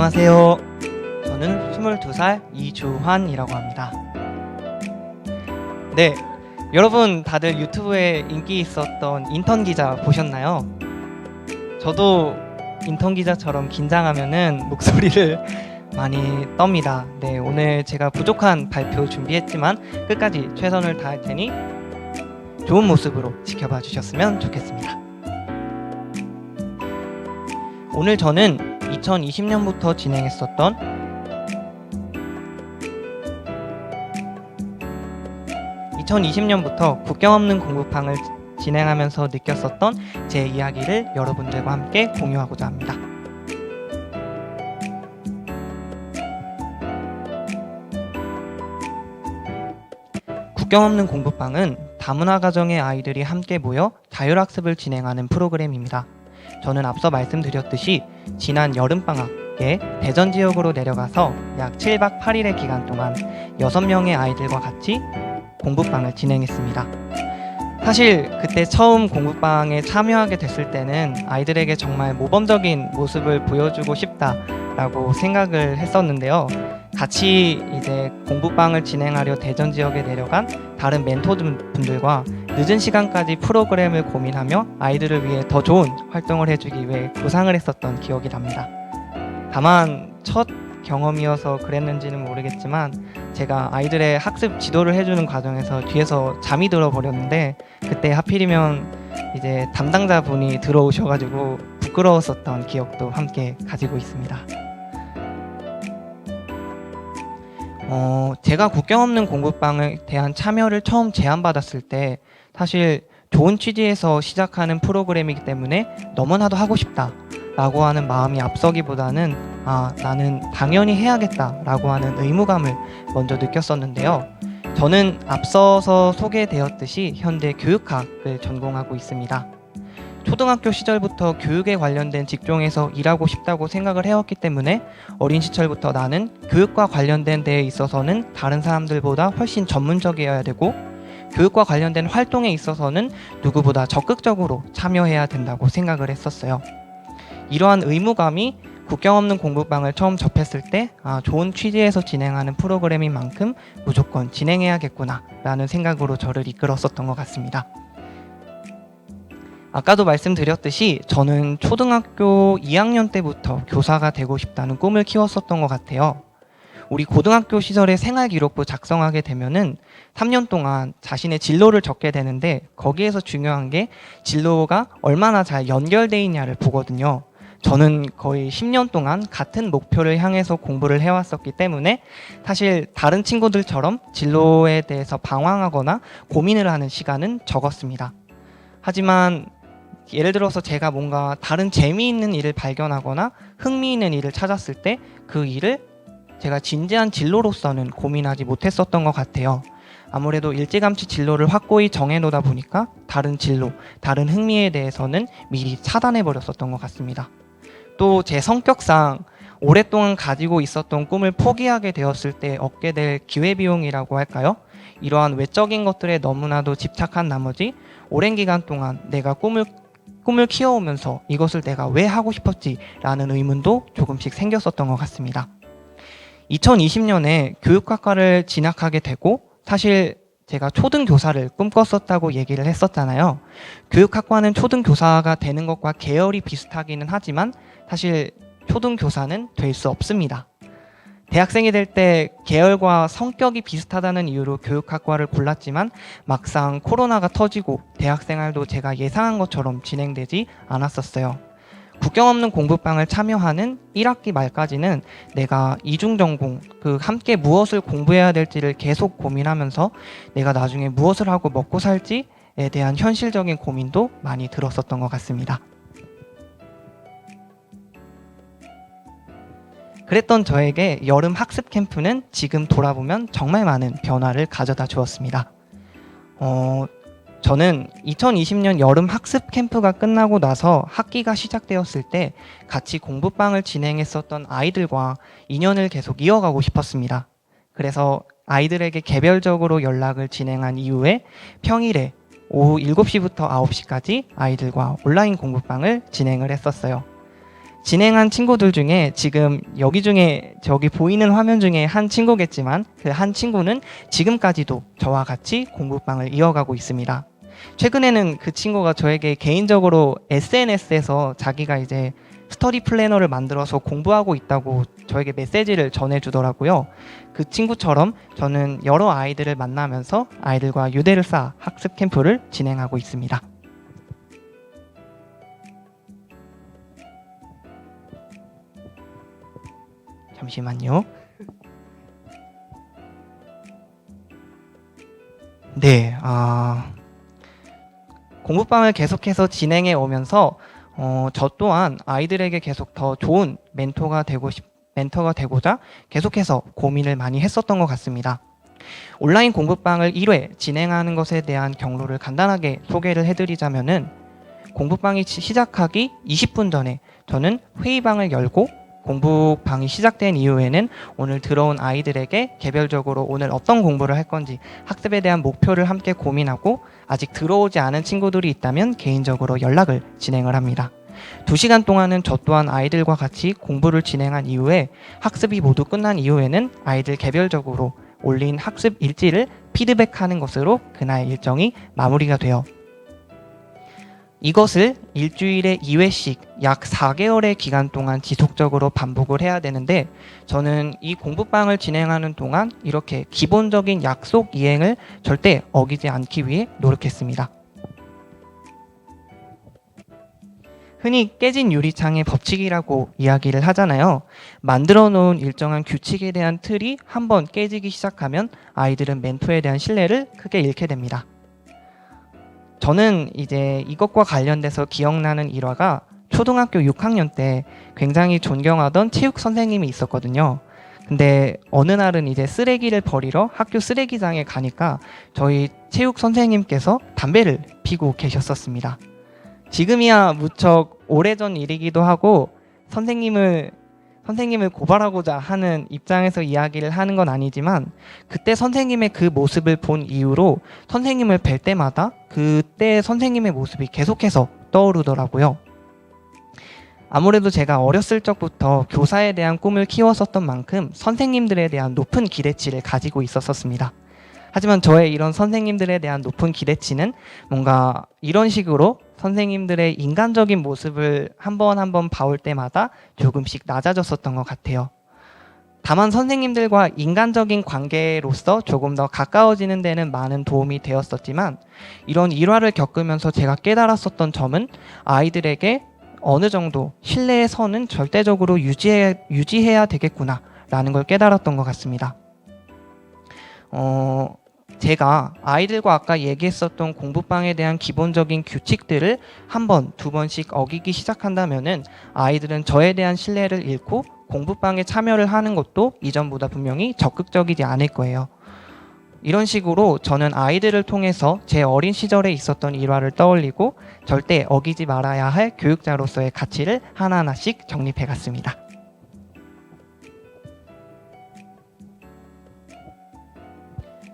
안녕하세요. 저는 22살 이주환이라고 합니다. 네, 여러분 다들 유튜브에 인기 있었던 인턴 기자 보셨나요? 저도 인턴 기자처럼 긴장하면은 목소리를 많이 떱니다. 네, 오늘 제가 부족한 발표 준비했지만 끝까지 최선을 다할 테니 좋은 모습으로 지켜봐 주셨으면 좋겠습니다. 오늘 저는 2020년부터 진행했었던 (2020년부터) 국경 없는 공부방을 진행하면서 느꼈었던 제 이야기를 여러분들과 함께 공유하고자 합니다. 국경 없는 공부방은 다문화 가정의 아이들이 함께 모여 자율학습을 진행하는 프로그램입니다. 저는 앞서 말씀드렸듯이 지난 여름방학에 대전 지역으로 내려가서 약 7박 8일의 기간 동안 6명의 아이들과 같이 공부방을 진행했습니다. 사실 그때 처음 공부방에 참여하게 됐을 때는 아이들에게 정말 모범적인 모습을 보여주고 싶다 라고 생각을 했었는데요. 같이 이제 공부방을 진행하려 대전 지역에 내려간 다른 멘토분들과 늦은 시간까지 프로그램을 고민하며 아이들을 위해 더 좋은 활동을 해주기 위해 구상을 했었던 기억이 납니다. 다만 첫 경험이어서 그랬는지는 모르겠지만 제가 아이들의 학습 지도를 해주는 과정에서 뒤에서 잠이 들어 버렸는데 그때 하필이면 이제 담당자 분이 들어오셔가지고 부끄러웠었던 기억도 함께 가지고 있습니다. 어, 제가 국경 없는 공부방에 대한 참여를 처음 제안받았을 때 사실 좋은 취지에서 시작하는 프로그램이기 때문에 너무나도 하고 싶다 라고 하는 마음이 앞서기보다는 아, 나는 당연히 해야겠다 라고 하는 의무감을 먼저 느꼈었는데요. 저는 앞서서 소개되었듯이 현대 교육학을 전공하고 있습니다. 초등학교 시절부터 교육에 관련된 직종에서 일하고 싶다고 생각을 해왔기 때문에 어린 시절부터 나는 교육과 관련된 데에 있어서는 다른 사람들보다 훨씬 전문적이어야 되고 교육과 관련된 활동에 있어서는 누구보다 적극적으로 참여해야 된다고 생각을 했었어요. 이러한 의무감이 국경 없는 공부방을 처음 접했을 때 아, 좋은 취지에서 진행하는 프로그램인 만큼 무조건 진행해야겠구나라는 생각으로 저를 이끌었었던 것 같습니다. 아까도 말씀드렸듯이 저는 초등학교 2학년 때부터 교사가 되고 싶다는 꿈을 키웠었던 것 같아요. 우리 고등학교 시절에 생활 기록부 작성하게 되면은 3년 동안 자신의 진로를 적게 되는데 거기에서 중요한 게 진로가 얼마나 잘 연결돼 있냐를 보거든요. 저는 거의 10년 동안 같은 목표를 향해서 공부를 해왔었기 때문에 사실 다른 친구들처럼 진로에 대해서 방황하거나 고민을 하는 시간은 적었습니다. 하지만 예를 들어서 제가 뭔가 다른 재미있는 일을 발견하거나 흥미있는 일을 찾았을 때 그 일을 제가 진지한 진로로서는 고민하지 못했었던 것 같아요. 아무래도 일찌감치 진로를 확고히 정해놓다 보니까 다른 진로, 다른 흥미에 대해서는 미리 차단해 버렸었던 것 같습니다. 또 제 성격상 오랫동안 가지고 있었던 꿈을 포기하게 되었을 때 얻게 될 기회비용이라고 할까요? 이러한 외적인 것들에 너무나도 집착한 나머지 오랜 기간 동안 내가 꿈을 꿈을 키워오면서 이것을 내가 왜 하고 싶었지라는 의문도 조금씩 생겼었던 것 같습니다. 2020년에 교육학과를 진학하게 되고 사실 제가 초등교사를 꿈꿨었다고 얘기를 했었잖아요. 교육학과는 초등교사가 되는 것과 계열이 비슷하기는 하지만 사실 초등교사는 될 수 없습니다. 대학생이 될 때 계열과 성격이 비슷하다는 이유로 교육학과를 골랐지만 막상 코로나가 터지고 대학생활도 제가 예상한 것처럼 진행되지 않았었어요. 국경 없는 공부방을 참여하는 1학기 말까지는 내가 이중 전공, 그 함께 무엇을 공부해야 될지를 계속 고민하면서 내가 나중에 무엇을 하고 먹고 살지에 대한 현실적인 고민도 많이 들었었던 것 같습니다. 그랬던 저에게 여름 학습 캠프는 지금 돌아보면 정말 많은 변화를 가져다 주었습니다. 어, 저는 2020년 여름 학습 캠프가 끝나고 나서 학기가 시작되었을 때 같이 공부방을 진행했었던 아이들과 인연을 계속 이어가고 싶었습니다. 그래서 아이들에게 개별적으로 연락을 진행한 이후에 평일에 오후 7시부터 9시까지 아이들과 온라인 공부방을 진행을 했었어요. 진행한 친구들 중에 지금 여기 중에 저기 보이는 화면 중에 한 친구겠지만 그 한 친구는 지금까지도 저와 같이 공부방을 이어가고 있습니다. 최근에는 그 친구가 저에게 개인적으로 SNS에서 자기가 이제 스터디 플래너를 만들어서 공부하고 있다고 저에게 메시지를 전해주더라고요. 그 친구처럼 저는 여러 아이들을 만나면서 아이들과 유대를 쌓아 학습 캠프를 진행하고 있습니다. 잠시만요. 네, 아, 공부방을 계속해서 진행해 오면서 어, 저 또한 아이들에게 계속 더 좋은 멘토가 되고 싶, 멘토가 되고자 계속해서 고민을 많이 했었던 것 같습니다. 온라인 공부방을 1회 진행하는 것에 대한 경로를 간단하게 소개를 해드리자면은 공부방이 시- 시작하기 20분 전에 저는 회의방을 열고 공부방이 시작된 이후에는 오늘 들어온 아이들에게 개별적으로 오늘 어떤 공부를 할 건지 학습에 대한 목표를 함께 고민하고 아직 들어오지 않은 친구들이 있다면 개인적으로 연락을 진행을 합니다. 두 시간 동안은 저 또한 아이들과 같이 공부를 진행한 이후에 학습이 모두 끝난 이후에는 아이들 개별적으로 올린 학습 일지를 피드백하는 것으로 그날 일정이 마무리가 돼요. 이것을 일주일에 2회씩 약 4개월의 기간 동안 지속적으로 반복을 해야 되는데 저는 이 공부방을 진행하는 동안 이렇게 기본적인 약속 이행을 절대 어기지 않기 위해 노력했습니다. 흔히 깨진 유리창의 법칙이라고 이야기를 하잖아요. 만들어 놓은 일정한 규칙에 대한 틀이 한번 깨지기 시작하면 아이들은 멘토에 대한 신뢰를 크게 잃게 됩니다. 저는 이제 이것과 관련돼서 기억나는 일화가 초등학교 6학년 때 굉장히 존경하던 체육 선생님이 있었거든요. 근데 어느 날은 이제 쓰레기를 버리러 학교 쓰레기장에 가니까 저희 체육 선생님께서 담배를 피고 계셨었습니다. 지금이야 무척 오래전 일이기도 하고 선생님을 선생님을 고발하고자 하는 입장에서 이야기를 하는 건 아니지만 그때 선생님의 그 모습을 본 이후로 선생님을 뵐 때마다 그때 선생님의 모습이 계속해서 떠오르더라고요. 아무래도 제가 어렸을 적부터 교사에 대한 꿈을 키웠었던 만큼 선생님들에 대한 높은 기대치를 가지고 있었었습니다. 하지만 저의 이런 선생님들에 대한 높은 기대치는 뭔가 이런 식으로 선생님들의 인간적인 모습을 한 번 한 번 봐올 때마다 조금씩 낮아졌었던 것 같아요. 다만 선생님들과 인간적인 관계로서 조금 더 가까워지는 데는 많은 도움이 되었었지만 이런 일화를 겪으면서 제가 깨달았었던 점은 아이들에게 어느 정도 신뢰의 선은 절대적으로 유지해, 유지해야 되겠구나라는 걸 깨달았던 것 같습니다. 어, 제가 아이들과 아까 얘기했었던 공부방에 대한 기본적인 규칙들을 한 번, 두 번씩 어기기 시작한다면은 아이들은 저에 대한 신뢰를 잃고 공부방에 참여를 하는 것도 이전보다 분명히 적극적이지 않을 거예요. 이런 식으로 저는 아이들을 통해서 제 어린 시절에 있었던 일화를 떠올리고 절대 어기지 말아야 할 교육자로서의 가치를 하나하나씩 정립해 갔습니다.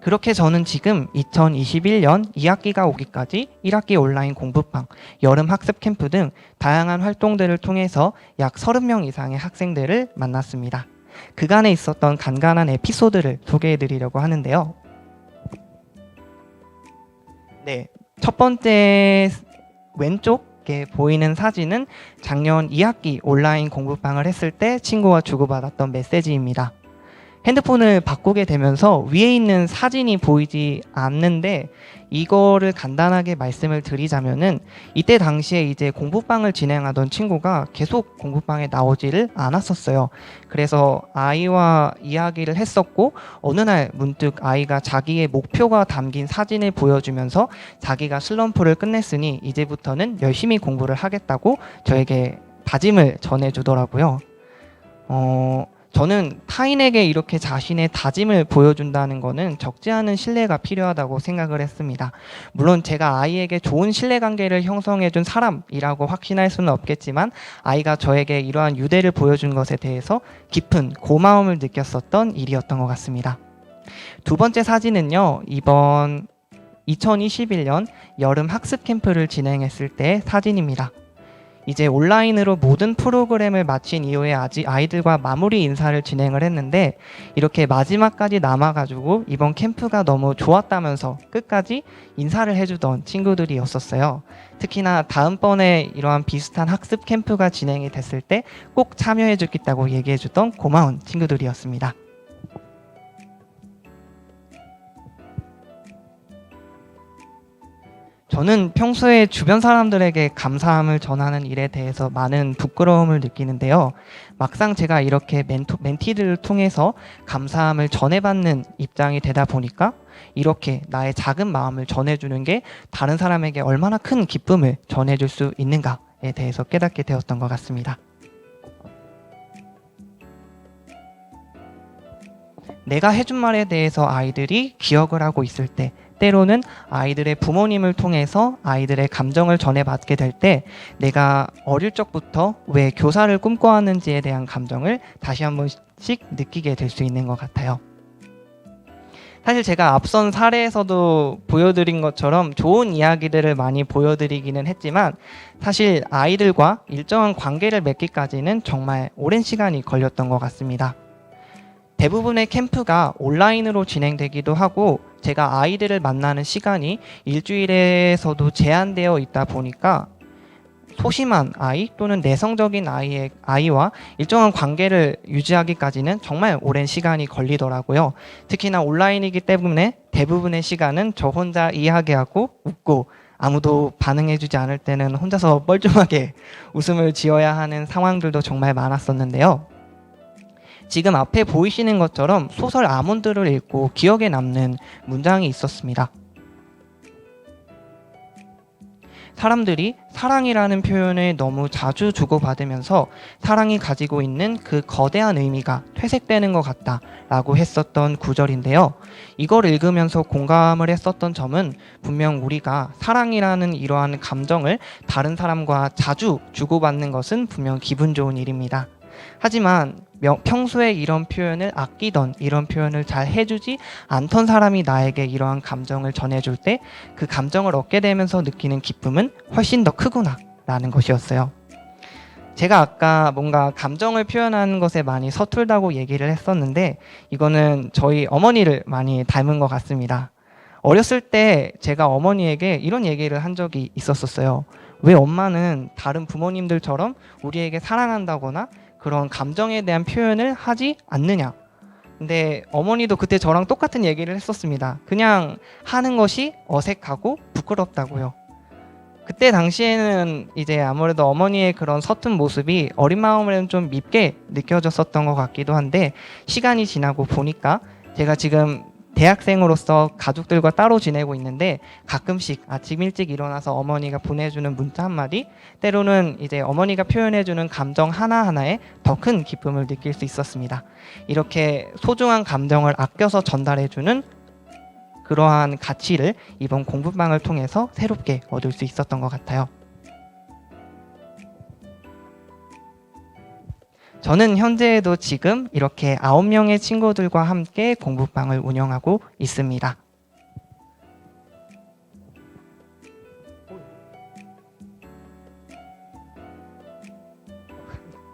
그렇게 저는 지금 2021년 2학기가 오기까지 1학기 온라인 공부방, 여름 학습 캠프 등 다양한 활동들을 통해서 약 30명 이상의 학생들을 만났습니다. 그간에 있었던 간간한 에피소드를 소개해 드리려고 하는데요. 네. 첫 번째 왼쪽에 보이는 사진은 작년 2학기 온라인 공부방을 했을 때 친구와 주고받았던 메시지입니다. 핸드폰을 바꾸게 되면서 위에 있는 사진이 보이지 않는데 이거를 간단하게 말씀을 드리자면은 이때 당시에 이제 공부방을 진행하던 친구가 계속 공부방에 나오지를 않았었어요. 그래서 아이와 이야기를 했었고 어느 날 문득 아이가 자기의 목표가 담긴 사진을 보여주면서 자기가 슬럼프를 끝냈으니 이제부터는 열심히 공부를 하겠다고 저에게 다짐을 전해주더라고요. 어, 저는 타인에게 이렇게 자신의 다짐을 보여준다는 것은 적지 않은 신뢰가 필요하다고 생각을 했습니다. 물론 제가 아이에게 좋은 신뢰 관계를 형성해준 사람이라고 확신할 수는 없겠지만 아이가 저에게 이러한 유대를 보여준 것에 대해서 깊은 고마움을 느꼈었던 일이었던 것 같습니다. 두 번째 사진은요, 이번 2021년 여름 학습 캠프를 진행했을 때 사진입니다. 이제 온라인으로 모든 프로그램을 마친 이후에 아직 아이들과 마무리 인사를 진행을 했는데 이렇게 마지막까지 남아가지고 이번 캠프가 너무 좋았다면서 끝까지 인사를 해주던 친구들이었었어요. 특히나 다음번에 이러한 비슷한 학습 캠프가 진행이 됐을 때 꼭 참여해주겠다고 얘기해주던 고마운 친구들이었습니다. 저는 평소에 주변 사람들에게 감사함을 전하는 일에 대해서 많은 부끄러움을 느끼는데요. 막상 제가 이렇게 멘토, 멘티들을 통해서 감사함을 전해받는 입장이 되다 보니까 이렇게 나의 작은 마음을 전해주는 게 다른 사람에게 얼마나 큰 기쁨을 전해줄 수 있는가에 대해서 깨닫게 되었던 것 같습니다. 내가 해준 말에 대해서 아이들이 기억을 하고 있을 때 때로는 아이들의 부모님을 통해서 아이들의 감정을 전해받게 될 때 내가 어릴 적부터 왜 교사를 꿈꿔왔는지에 대한 감정을 다시 한 번씩 느끼게 될 수 있는 것 같아요. 사실 제가 앞선 사례에서도 보여드린 것처럼 좋은 이야기들을 많이 보여드리기는 했지만 사실 아이들과 일정한 관계를 맺기까지는 정말 오랜 시간이 걸렸던 것 같습니다. 대부분의 캠프가 온라인으로 진행되기도 하고 제가 아이들을 만나는 시간이 일주일에서도 제한되어 있다 보니까 소심한 아이 또는 내성적인 아이의 아이와 일정한 관계를 유지하기까지는 정말 오랜 시간이 걸리더라고요. 특히나 온라인이기 때문에 대부분의 시간은 저 혼자 이야기하고 웃고 아무도 반응해주지 않을 때는 혼자서 뻘쭘하게 웃음을 지어야 하는 상황들도 정말 많았었는데요. 지금 앞에 보이시는 것처럼 소설 아몬드를 읽고 기억에 남는 문장이 있었습니다. 사람들이 사랑이라는 표현을 너무 자주 주고받으면서 사랑이 가지고 있는 그 거대한 의미가 퇴색되는 것 같다 라고 했었던 구절인데요. 이걸 읽으면서 공감을 했었던 점은 분명 우리가 사랑이라는 이러한 감정을 다른 사람과 자주 주고받는 것은 분명 기분 좋은 일입니다. 하지만 명- 평소에 이런 표현을 아끼던 이런 표현을 잘 해주지 않던 사람이 나에게 이러한 감정을 전해줄 때 그 감정을 얻게 되면서 느끼는 기쁨은 훨씬 더 크구나 라는 것이었어요. 제가 아까 뭔가 감정을 표현하는 것에 많이 서툴다고 얘기를 했었는데 이거는 저희 어머니를 많이 닮은 것 같습니다. 어렸을 때 제가 어머니에게 이런 얘기를 한 적이 있었었어요. 왜 엄마는 다른 부모님들처럼 우리에게 사랑한다거나 그런 감정에 대한 표현을 하지 않느냐. 근데 어머니도 그때 저랑 똑같은 얘기를 했었습니다. 그냥 하는 것이 어색하고 부끄럽다고요. 그때 당시에는 이제 아무래도 어머니의 그런 서툰 모습이 어린 마음에는 좀 밉게 느껴졌었던 것 같기도 한데 시간이 지나고 보니까 제가 지금 대학생으로서 가족들과 따로 지내고 있는데 가끔씩 아침 일찍 일어나서 어머니가 보내주는 문자 한마디 때로는 이제 어머니가 표현해주는 감정 하나하나에 더 큰 기쁨을 느낄 수 있었습니다. 이렇게 소중한 감정을 아껴서 전달해주는 그러한 가치를 이번 공부방을 통해서 새롭게 얻을 수 있었던 것 같아요. 저는 현재에도 지금 이렇게 아홉 명의 친구들과 함께 공부방을 운영하고 있습니다.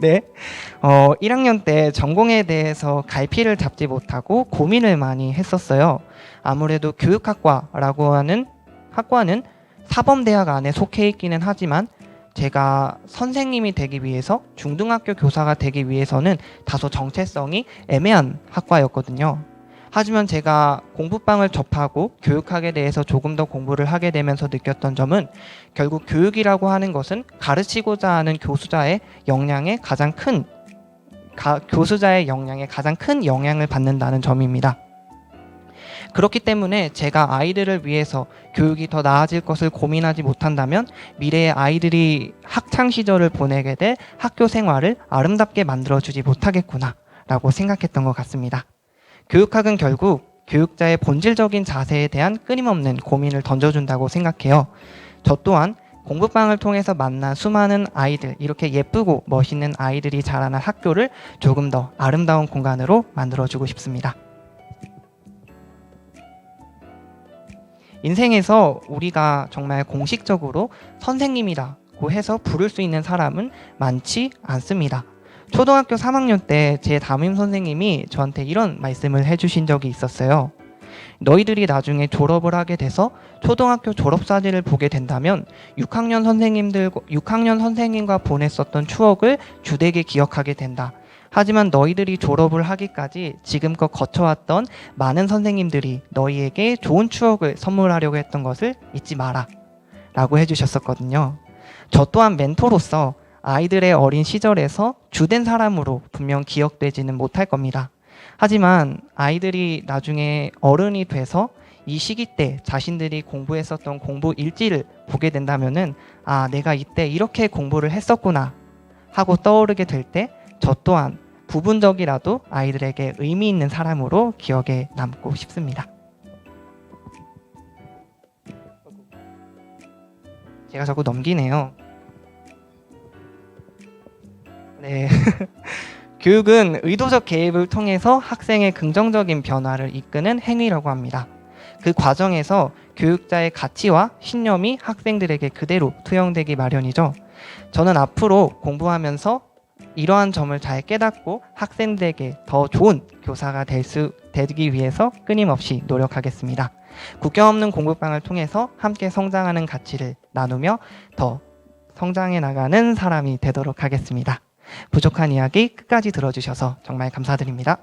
네. 어, 1학년 때 전공에 대해서 갈피를 잡지 못하고 고민을 많이 했었어요. 아무래도 교육학과라고 하는 학과는 사범대학 안에 속해 있기는 하지만 제가 선생님이 되기 위해서 중등학교 교사가 되기 위해서는 다소 정체성이 애매한 학과였거든요. 하지만 제가 공부방을 접하고 교육학에 대해서 조금 더 공부를 하게 되면서 느꼈던 점은 결국 교육이라고 하는 것은 가르치고자 하는 교수자의 역량에 가장 큰 가- 교수자의 역량에 가장 큰 영향을 받는다는 점입니다. 그렇기 때문에 제가 아이들을 위해서 교육이 더 나아질 것을 고민하지 못한다면 미래의 아이들이 학창 시절을 보내게 될 학교 생활을 아름답게 만들어주지 못하겠구나라고 생각했던 것 같습니다. 교육학은 결국 교육자의 본질적인 자세에 대한 끊임없는 고민을 던져준다고 생각해요. 저 또한 공부방을 통해서 만난 수많은 아이들, 이렇게 예쁘고 멋있는 아이들이 자라난 학교를 조금 더 아름다운 공간으로 만들어주고 싶습니다. 인생에서 우리가 정말 공식적으로 선생님이라고 해서 부를 수 있는 사람은 많지 않습니다. 초등학교 3학년 때 제 담임 선생님이 저한테 이런 말씀을 해주신 적이 있었어요. 너희들이 나중에 졸업을 하게 돼서 초등학교 졸업사진을 보게 된다면 6학년 선생님들 6학년 선생님과 보냈었던 추억을 주되게 기억하게 된다. 하지만 너희들이 졸업을 하기까지 지금껏 거쳐왔던 많은 선생님들이 너희에게 좋은 추억을 선물하려고 했던 것을 잊지 마라. 라고 해주셨었거든요. 저 또한 멘토로서 아이들의 어린 시절에서 주된 사람으로 분명 기억되지는 못할 겁니다. 하지만 아이들이 나중에 어른이 돼서 이 시기 때 자신들이 공부했었던 공부 일지를 보게 된다면은 아, 내가 이때 이렇게 공부를 했었구나 하고 떠오르게 될 때 저 또한 부분적이라도 아이들에게 의미 있는 사람으로 기억에 남고 싶습니다. 제가 자꾸 넘기네요. 네. 교육은 의도적 개입을 통해서 학생의 긍정적인 변화를 이끄는 행위라고 합니다. 그 과정에서 교육자의 가치와 신념이 학생들에게 그대로 투영되기 마련이죠. 저는 앞으로 공부하면서 이러한 점을 잘 깨닫고 학생들에게 더 좋은 교사가 될 수 되기 위해서 끊임없이 노력하겠습니다. 국경 없는 공부방을 통해서 함께 성장하는 가치를 나누며 더 성장해 나가는 사람이 되도록 하겠습니다. 부족한 이야기 끝까지 들어주셔서 정말 감사드립니다.